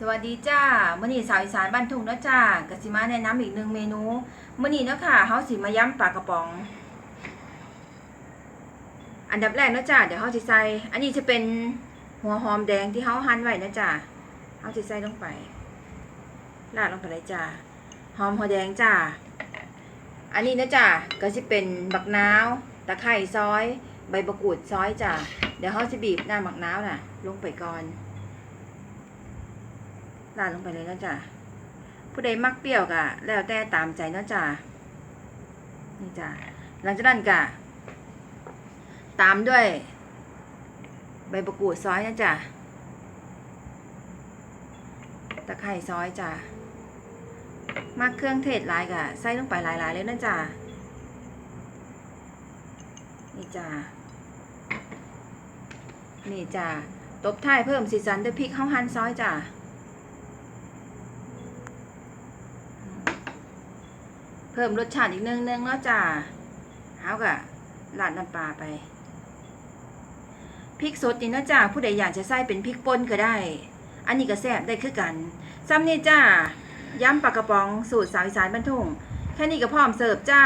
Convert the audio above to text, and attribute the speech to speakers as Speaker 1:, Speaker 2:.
Speaker 1: สวัสดีจ้ามื้อนี้สาวอีสานบ้านทุ่งเนาะจ้ากสิมาแนะนำอีกหนึ่งเมนูมื้อนี้เนาะค่ะเฮาสิมาย้ำปลากระป๋อง อันดับแรกเนาะจ้าเดี๋ยวเฮาสิใส่อันนี้จะเป็นหัวหอมแดงที่เฮาหั่นไว้นะจ้าเฮาสิใส่ลงไปราดลงไปเลยจ้าหอมหัวแดงจ้าอันนี้นะจ้าก็สิเป็นบักนาวตะไคร้ซอย ใบมะกรูดซอยจ้าเดี๋ยวเฮาสิบีบน้ำบักนาวน่ะ ลงไปก่อน ลาดลงไปเลยนะจ๊ะผู้ใดมักเปรี้ยวกะแล้วแต่ตามใจนาะจ้ะนี่จ้ะหลังจากนั้นกะตามด้วย ใบมะกูดซอยนะจ๊ะตะไคร้ซอยจ้ะมักเครื่องเทศหลายกะใส่ลงไปหลายๆเลยนะจ๊ะนี่จ้ะนี่จ้ะตบท้ายเพิ่มสีสันด้วยพริกข้าวหั่นซอยจ้ะ เพิ่มรสชาติอีกนึงนึงเนาะจ้าเอากะลาดน้ำปลาไปพริกสดนี่นะจ้าผู้ใดอยากจะใส่เป็นพริกป่นก็ได้ อันนี้ก็แซ่บได้คือกันซ้ำนี่จ้าย้ำปลากระป๋องสูตรสาวอีสานบรรทุงแค่นี้ก็พร้อมเสิร์ฟจ้า